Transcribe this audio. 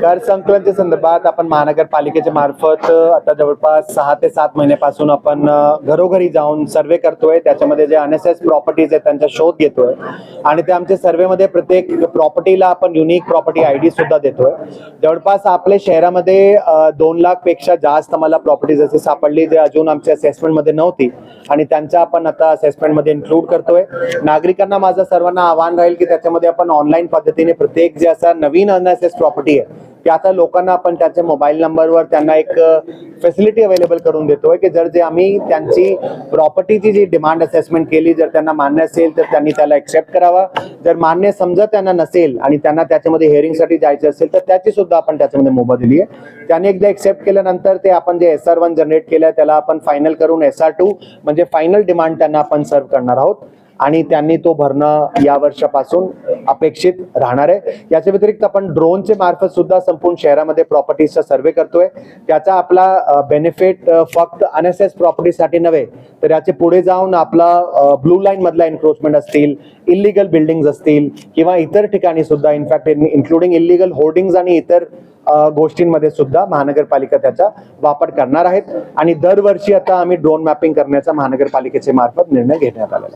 कर संकलनच्या संदर्भात आपण महानगरपालिकेच्या मार्फत आता जवळपास सहा ते सात महिन्यापासून आपण घरोघरी जाऊन सर्वे करतोय. त्याच्यामध्ये जे अनएसएस प्रॉपर्टीज आहेत त्यांचा शोध घेतोय. आणि ते आमच्या सर्वेमध्ये प्रत्येक प्रॉपर्टीला आपण युनिक प्रॉपर्टी आय डी सुद्धा देतोय. जवळपास आपल्या शहरामध्ये दोन लाखपेक्षा जास्त मला प्रॉपर्टीज असे सापडली जे अजून आमच्या असेसमेंटमध्ये नव्हती. आणि त्यांचा आपण आता असेसमेंटमध्ये इन्क्लूड करतोय. नागरिकांना माझं सर्वांना आव्हान राहील की त्याच्यामध्ये आपण ऑनलाईन पद्धतीने प्रत्येक जे असा नवीन अनएसेस प्रॉपर्टी आहे ते आता लोकांना आपण त्यांच्या मोबाईल नंबरवर त्यांना एक फॅसिलिटी अवेलेबल करून देतोय की जर जे आम्ही त्यांची प्रॉपर्टीची जी डिमांड असेसमेंट केली जर त्यांना मान्य असेल तर त्यांनी त्याला एक्सेप्ट करावा. जर मान्य समजा त्यांना नसेल आणि त्यांना त्याच्यामध्ये हिअरिंगसाठी जायचं असेल तर त्याची सुद्धा आपण त्याच्यामध्ये मोबाईल दिली आहे. त्याने एकदा एक्सेप्ट केल्यानंतर ते आपण जे एस आर वन जनरेट केलं त्याला आपण फायनल करून एस आर टू म्हणजे फायनल डिमांड त्यांना आपण सर्व करणार आहोत. आणि त्यांनी तो भरणं या वर्षापासून अपेक्षित राहणार आहे. याच्या व्यतिरिक्त आपण ड्रोनचे मार्फत सुद्धा संपूर्ण शहरामध्ये प्रॉपर्टीजचा सर्वे करतोय. त्याचा आपला बेनिफिट फक्त अनएसएस प्रॉपर्टीसाठी नव्हे तर याचे पुढे जाऊन आपला ब्लू लाईन मधला एन्क्रोचमेंट असतील इलिगल बिल्डिंग असतील किंवा इतर ठिकाणी सुद्धा इनफॅक्ट इन्क्लुडिंग इलिगल होर्डिंग्ज आणि इतर गोष्टींमध्ये सुद्धा महानगरपालिका त्याचा वापर करणार आहेत. आणि दरवर्षी आता आम्ही ड्रोन मॅपिंग करण्याचा महानगरपालिकेचे मार्फत निर्णय घेण्यात आला